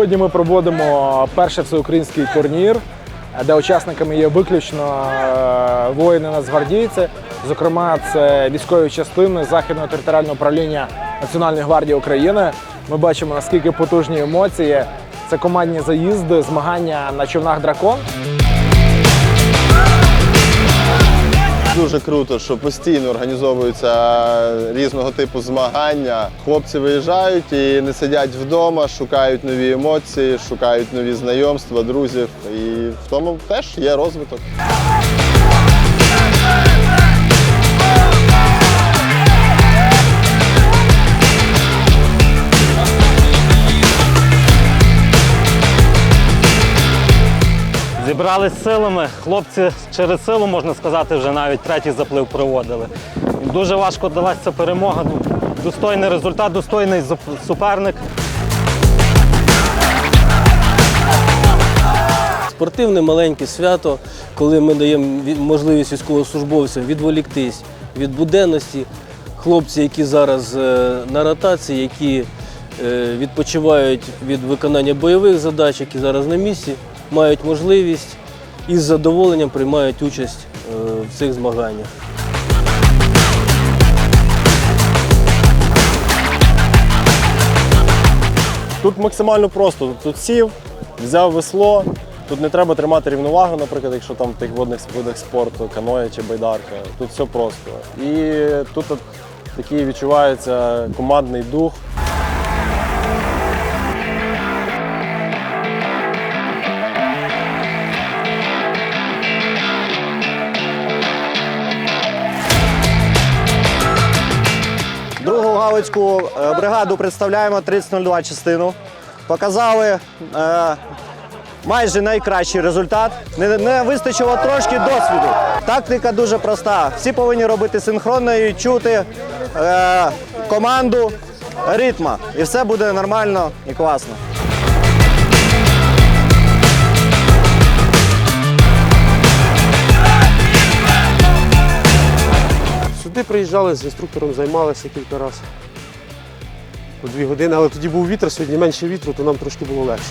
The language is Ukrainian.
Сьогодні ми проводимо перший всеукраїнський турнір, де учасниками є виключно е, воїни нацгвардійці. Зокрема, це військові частини Західного територіального управління Національної гвардії України. Ми бачимо наскільки потужні емоції. Це командні заїзди, змагання на човнах дракон. Дуже круто, що постійно організовуються різного типу змагання. Хлопці виїжджають і не сидять вдома, шукають нові емоції, шукають нові знайомства, друзів. І в тому теж є розвиток. Зібрались силами. Хлопці через силу, можна сказати, вже навіть третій заплив проводили. Дуже важко далася ця перемога. Достойний результат, достойний суперник. Спортивне маленьке свято, коли ми даємо можливість військовослужбовцям відволіктись від буденності. Хлопці, які зараз е, на ротації, які е, відпочивають від виконання бойових задач, які зараз на місці, мають можливість і з задоволенням приймають участь е, в цих змаганнях. Тут максимально просто. Тут сів, взяв весло. Тут не треба тримати рівновагу, наприклад, якщо там в тих водних видах спорту, каноє чи байдарка. Тут все просто. І тут такий відчувається командний дух. Другу е, бригаду представляємо 3002 частину. Показали е, майже найкращий результат. Не, не вистачило трошки досвіду. Тактика дуже проста. Всі повинні робити синхронно і чути е, команду ритма. І все буде нормально і класно. Сюди приїжджали, з інструктором займалися кілька разів. По дві години, але тоді був вітер, сьогодні менше вітру, то нам трошки було легше.